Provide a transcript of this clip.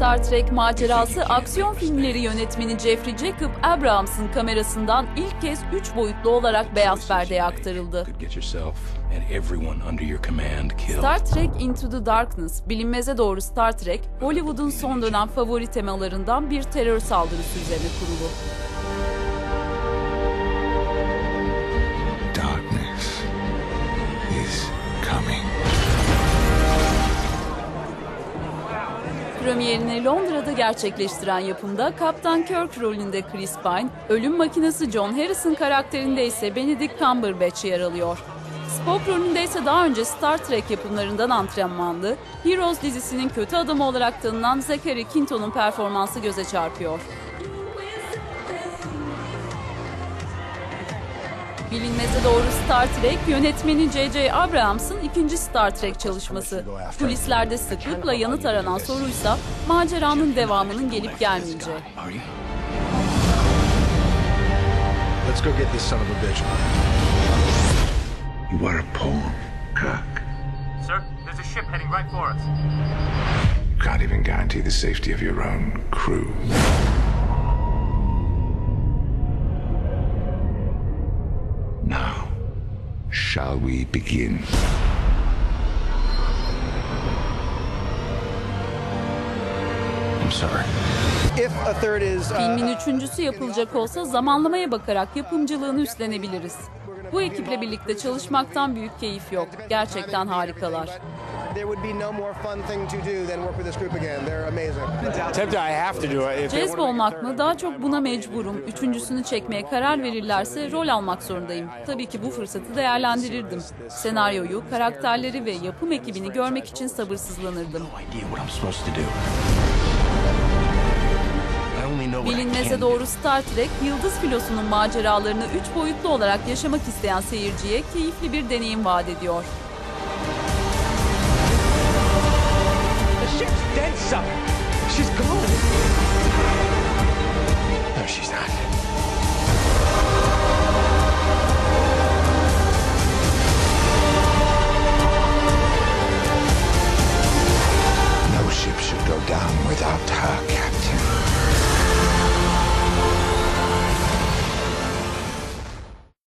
Star Trek macerası aksiyon filmleri yönetmeni Jeffrey Jacob Abrahams'ın kamerasından ilk kez 3 boyutlu olarak beyaz perdeye aktarıldı. Star Trek Into the Darkness, bilinmeze doğru Star Trek, Hollywood'un son dönem favori temalarından bir terör saldırısı üzerine kurulu. Premierini Londra'da gerçekleştiren yapımda Kaptan Kirk rolünde Chris Pine, ölüm makinesi John Harrison karakterinde ise Benedict Cumberbatch yer alıyor. Spock rolünde ise daha önce Star Trek yapımlarından antrenmanlı, Heroes dizisinin kötü adamı olarak tanınan Zachary Quinto'nun performansı göze çarpıyor. Bilinmeze doğru Star Trek, yönetmeni J.J. Abrams'ın ikinci Star Trek çalışması. Kulislerde sıklıkla yanıt aranan soruysa maceranın devamının gelip gelmeyeceği. Let's go get this son of a bitch. You are a pawn, Kirk. Sir, there's a ship heading right for us. You can't even guarantee the safety of your own crew. Shall we begin? I'm sorry. If a third is uh, Filmin üçüncüsü yapılacak olsa zamanlamaya bakarak yapımcılığını üstlenebiliriz. Bu ekiple birlikte çalışmaktan büyük keyif yok. Gerçekten harikalar. There would be no more fun thing to do than work with this group again. They're amazing. Tempted, I have to do it. If they Cezbolmak mı? Daha çok buna mecburum. Üçüncüsünü çekmeye karar verirlerse rol almak zorundayım. Tabii ki bu fırsatı değerlendirirdim. Senaryoyu, karakterleri ve yapım ekibini görmek için sabırsızlanırdım. Bilinmeze doğru Star Trek, Yıldız Filosu'nun maceralarını üç boyutlu olarak yaşamak isteyen seyirciye keyifli bir deneyim vaat ediyor.